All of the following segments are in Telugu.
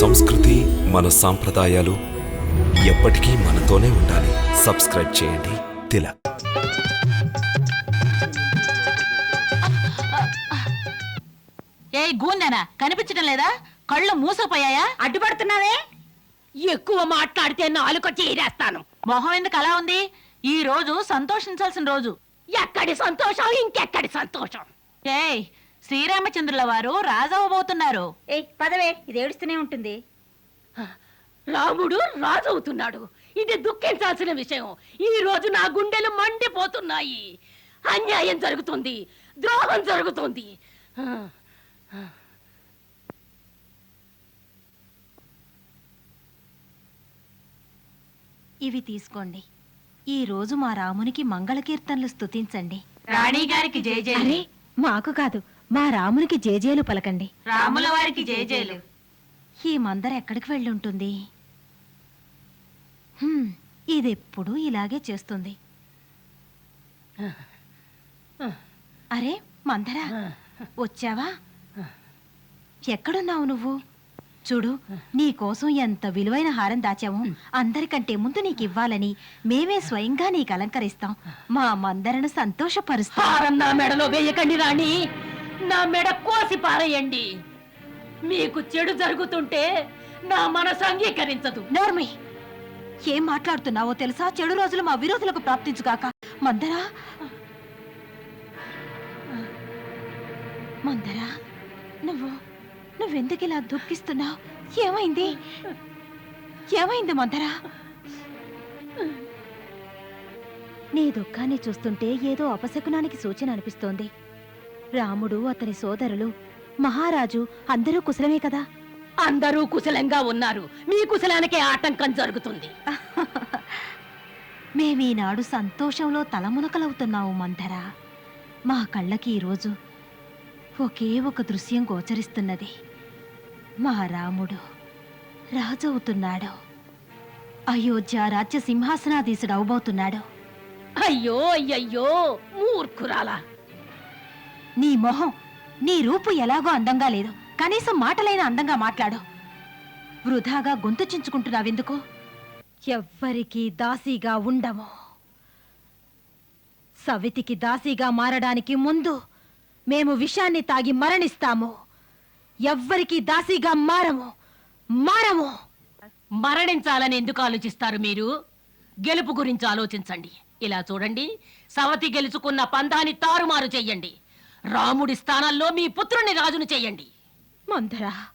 సంస్కృతి మన సాంప్రదాయాలు ఎప్పటికీ మనతోనే ఉండాలి. సబ్స్క్రైబ్ చేయండి. తిలక్ ఏ గూందెనా కనిపించడం లేదా? కళ్ళు మూసపోయాయా అడ్డుపడుతున్నావే? ఎక్కువ మాట్లాడితే నాలుక చీరేస్తాను. మొహం ఎందుకు అలా ఉంది? ఈ రోజు సంతోషించాల్సిన రోజు. ఎక్కడి సంతోషం? ఇంకెక్కడి సంతోషం? ఏయ్ శ్రీరామచంద్రుల వారు రాజవ్వబోతున్నారు ఏ పదవే ఇది ఏడుస్తూనే ఉంటుంది. రాముడు రాజవుతున్నాడు. ఇది దుఃఖించాల్సిన విషయం. ఈ రోజు నా గుండెలు మండిపోతున్నాయి. అన్యాయం జరుగుతుంది. ద్రోహం జరుగుతుంది. ఇవి తీసుకోండి. ఈ రోజు మా రామునికి మంగళ కీర్తనలు స్తుతించండి. రాణి గారికి జయజయలు అరే మాకు కాదు. మా రామునికి జేజేలు పలకండి. రాముల వారికి జయజయలు ఈ మందర ఎక్కడికి వెళ్ళుంటుంది? హ్మ్, ఇదెప్పుడూ ఇలాగే చేస్తుంది. అరే మందర వచ్చావా? ఎక్కడున్నావు నువ్వు? చూడు నీ కోసం ఎంత విలువైన హారం దాచాము అందరికంటే ముందు నీకు ఇవ్వాలని మేమే స్వయంగా నీకు అలంకరిస్తాం. మా మందరను సంతోషపరుస్తాం. హారం నా మెడలో వేయకండి రాణి. నా మెడ కోసి పారేయండి. మీకు చెడు జరుగుతుంటే నా మనసు అంగీకరించదు. నోర్మి ఏం మాట్లాడుతున్నావో తెలుసా? చెడు రోజులు మా విరోధులకు ప్రాప్తించుగాక. మందరా? మందరా నువ్వు నువ్వెందుకు ఇలా దుఃఖిస్తున్నావు? ఏమైంది? ఏమైంది మందరా? నీ దుఃఖాన్ని చూస్తుంటే ఏదో అపశకునానికి సూచన అనిపిస్తోంది. రాముడు అతని సోదరులు మహారాజు అందరూ కుశలమే కదా? అందరూ కుశలంగా ఉన్నారు. మీ కుశలానికే ఆటంకం జరుగుతుంది. మేమీనాడు సంతోషంలో తలమునకలవుతున్నావు మంథరా మా కళ్ళకి ఈరోజు ఒకే ఒక దృశ్యం గోచరిస్తున్నది. మా రాముడు రాజవుతున్నాడు. అయోధ్య రాజ్య సింహాసనాధీశుడు అవబోతున్నాడు అయ్యో అయ్యయ్యో మూర్ఖురాలా. నీ మొహం నీ రూపు ఎలాగో అందంగా లేదు. కనీసం మాటలైన అందంగా మాట్లాడు. వృధాగా గొంతు చించుకుంటున్నావెందుకు ఎవ్వరికీ దాసీగా ఉండము సవితికి దాసీగా మారడానికి ముందు మేము విషాన్ని తాగి మరణిస్తాము. ఎవ్వరికీ దాసీగా మారము. మారము. మరణించాలని ఎందుకు ఆలోచిస్తారు మీరు? గెలుపు గురించి ఆలోచించండి. ఇలా చూడండి. సవతి గెలుచుకున్న పందాన్ని తారుమారు చెయ్యండి రాముడి స్థానంలో మీ పుత్రుని రాజును చెయ్యండి మందరా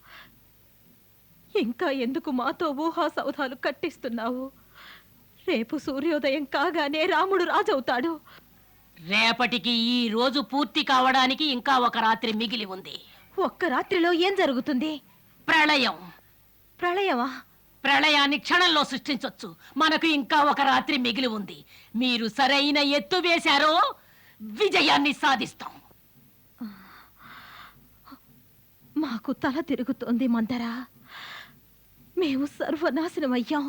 ఇంకా ఎందుకు మాతో ఊహా సౌధాలు కట్టిస్తున్నావు? రేపు సూర్యోదయం కాగానే రాముడు రాజవుతాడు. రేపటికి ఈ రోజు పూర్తి కావడానికి ఇంకా ఒక రాత్రి మిగిలి ఉంది. ఒక్క రాత్రిలో ఏం జరుగుతుంది? ప్రళయం. ప్రళయమా? ప్రళయాన్ని క్షణంలో సృష్టించొచ్చు. మనకు ఇంకా ఒక రాత్రి మిగిలి ఉంది. మీరు సరైన ఎత్తు వేశారో విజయాన్ని సాధిస్తాం. మాకు తల తిరుగుతోంది మందరా. మేము సర్వనాశనమయ్యాం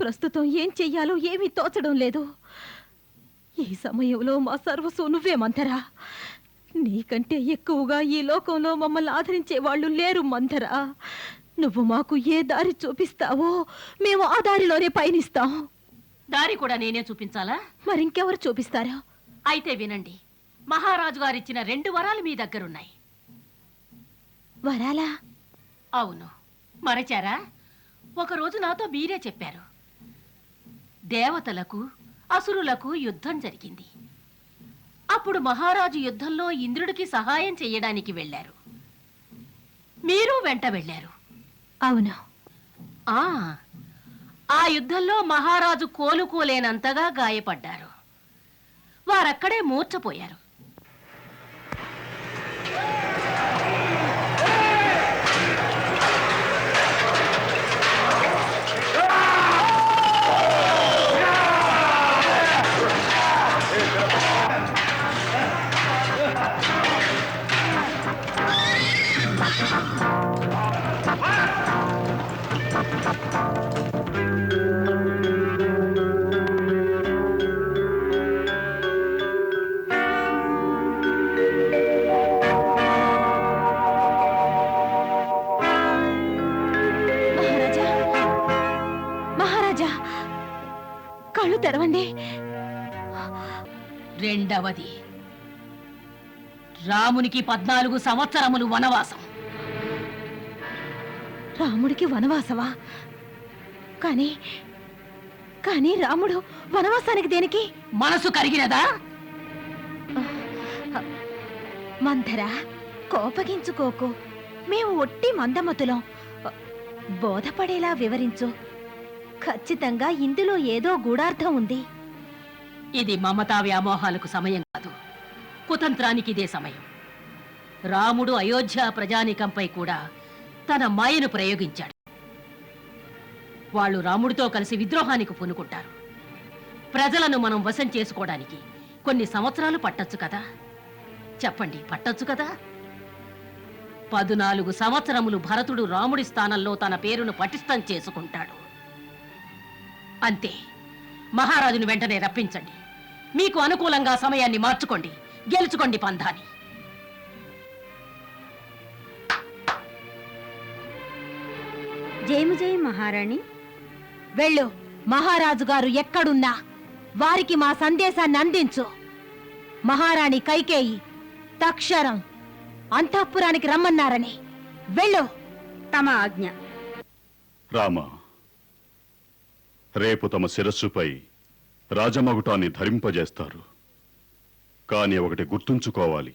ప్రస్తుతం ఏం చెయ్యాలో ఏమీ తోచడం లేదు. ఈ సమయంలో మా సర్వస్వం నువ్వే మందరా. నీకంటే ఎక్కువగా ఈ లోకంలో మమ్మల్ని ఆదరించే వాళ్ళు లేరు మందరా. నువ్వు మాకు ఏ దారి చూపిస్తావో మేము ఆ దారిలోనే పయనిస్తాం. దారి కూడా నేనే చూపించాలా? మరింకెవరు చూపిస్తారో? అయితే వినండి మహారాజు గారిచ్చిన రెండు వరాలు మీ దగ్గరున్నాయి. వరాలా? అవును. మరచారా? ఒకరోజు నాతో మీరే చెప్పారు. దేవతలకు అసురులకు యుద్ధం జరిగింది. అప్పుడు మహారాజు యుద్ధంలో ఇంద్రుడికి సహాయం చేయడానికి వెళ్ళారు. మీరు వెంట వెళ్ళారు. అవును. ఆ ఆ యుద్ధంలో మహారాజు కోలుకోలేనంతగా గాయపడ్డారు. వారక్కడే మూర్ఛపోయారు. రెండవది రామునికి పద్నాలుగు సంవత్సరములు వనవాసం. రాముడికి వనవాసమా? కానీ కానీ రాముడు వనవాసానికి దేనికి? మనసు కరిగినదా? మందరా కోపగించుకోకు. మేము ఒట్టి మందమతులం. బోధపడేలా వివరించు. ఖచ్చితంగా ఇందులో ఏదో గూఢార్థం ఉంది. ఇది మమతా వ్యామోహాలకు సమయం కాదు. కుతంత్రానికి ఇదే సమయం. రాముడు అయోధ్య ప్రజానికంపై కూడా తన మాయను ప్రయోగించాడు. వాళ్ళు రాముడితో కలిసి విద్రోహానికి పూనుకుంటారు. ప్రజలను మనం వశం చేసుకోవడానికి కొన్ని సంవత్సరాలు పట్టొచ్చు కదా? చెప్పండి పట్టొచ్చు కదా? పదునాలుగు సంవత్సరములు భరతుడు రాముడి స్థానంలో తన పేరును పటిష్టం చేసుకుంటాడు. అంతే. మహారాజును వెంటనే రప్పించండి. మీకు అనుకూలంగా సమయాన్ని మార్చుకోండి. గెలుచుకోండి పంధాని. జయము జయ మహారాణి. వెళ్ళు. మహారాజు గారు ఎక్కడున్నా వారికి మా సందేశాన్ని అందించు. మహారాణి కైకేయి తక్షరం అంతఃపురానికి రమ్మన్నారని. వెళ్ళు. తమ ఆజ్ఞ. రామ రేపు తమ శిరస్సుపై రాజమగుటాన్ని ధరింపజేస్తారు. కాని ఒకటి గుర్తుంచుకోవాలి.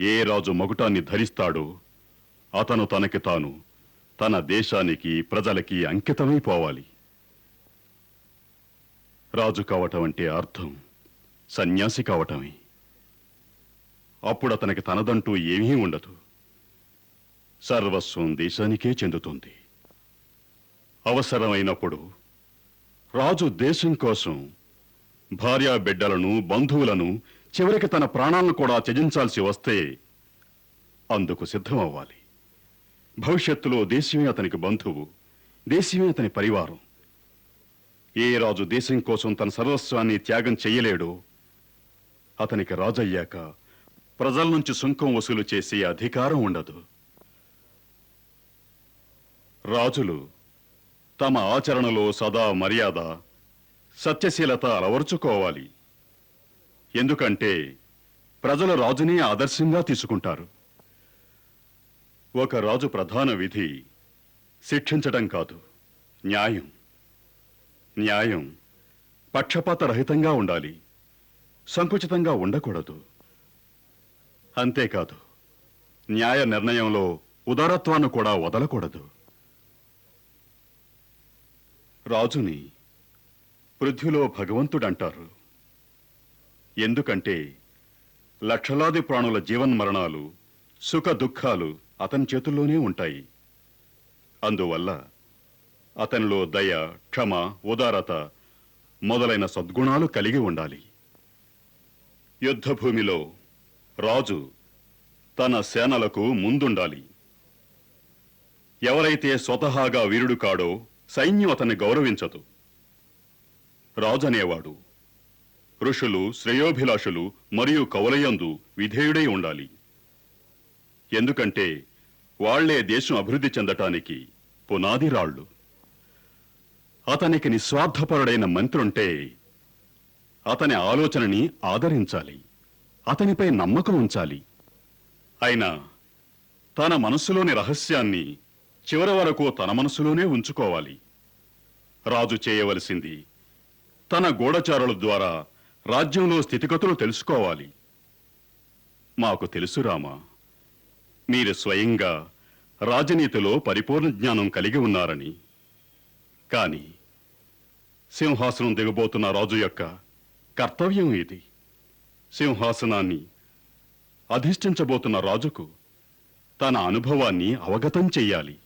ఏ రాజు మగుటాన్ని ధరిస్తాడో అతను తనకి తాను తన దేశానికి ప్రజలకి అంకితమైపోవాలి రాజు కావటం అంటే అర్థం సన్యాసి కావటమే. అప్పుడు అతనికి తనదంటూ ఏమీ ఉండదు. సర్వస్వం దేశానికే చెందుతుంది. అవసరమైనప్పుడు రాజు దేశం కోసం భార్యా బిడ్డలను బంధువులను చివరికి తన ప్రాణాలను కూడా త్యజించాల్సి వస్తే అందుకు సిద్ధమవ్వాలి. భవిష్యత్తులో దేశమే అతనికి బంధువు దేశమే అతని పరివారం. ఏ రాజు దేశం కోసం తన సర్వస్వాన్ని త్యాగం చెయ్యలేడో అతనికి రాజయ్యాక ప్రజల నుంచి సుంకం వసూలు చేసే అధికారం ఉండదు. రాజులు తమ ఆచరణలో సదా మర్యాద సత్యశీలత అలవర్చుకోవాలి. ఎందుకంటే ప్రజలు రాజుని ఆదర్శంగా తీసుకుంటారు. ఒక రాజు ప్రధాన విధి శిక్షించడం కాదు న్యాయం. న్యాయం పక్షపాత రహితంగా ఉండాలి సంకుచితంగా ఉండకూడదు. అంతేకాదు న్యాయ నిర్ణయంలో ఉదారత్వాన్ని కూడా వదలకూడదు. రాజుని పృథ్వీలో భగవంతుడంటారు. ఎందుకంటే లక్షలాది ప్రాణుల జీవన్మరణాలు సుఖ దుఃఖాలు అతని చేతుల్లోనే ఉంటాయి. అందువల్ల అతనిలో దయ క్షమ ఉదారత మొదలైన సద్గుణాలు కలిగి ఉండాలి. యుద్ధభూమిలో రాజు తన సేనలకు ముందుండాలి. ఎవరైతే స్వతహాగా వీరుడు కాడో సైన్యం అతన్ని గౌరవించదు. రాజు అనేవాడు ఋషులు శ్రేయోభిలాషులు మరియు కవలయందు విధేయుడై ఉండాలి. ఎందుకంటే వాళ్ళే దేశం అభివృద్ధి చెందటానికి పునాది రాళ్ళు అతనికి నిస్వార్థపరుడైన మంత్రుంటే అతని ఆలోచనని ఆదరించాలి. అతనిపై నమ్మకం ఉంచాలి. అయినా తన మనస్సులోని రహస్యాన్ని చివరి వరకు తన మనసులోనే ఉంచుకోవాలి. రాజు చేయవలసింది తన గూఢచారుల ద్వారా రాజ్యంలో స్థితిగతులు తెలుసుకోవాలి. మాకు తెలుసు రామా మీరు స్వయంగా రాజనీతిలో పరిపూర్ణ జ్ఞానం కలిగి ఉన్నారని. కానీ సింహాసనం దిగబోతున్న రాజు యొక్క కర్తవ్యం ఇది సింహాసనాన్ని అధిష్ఠించబోతున్న రాజుకు తన అనుభవాన్ని అవగతం చెయ్యాలి.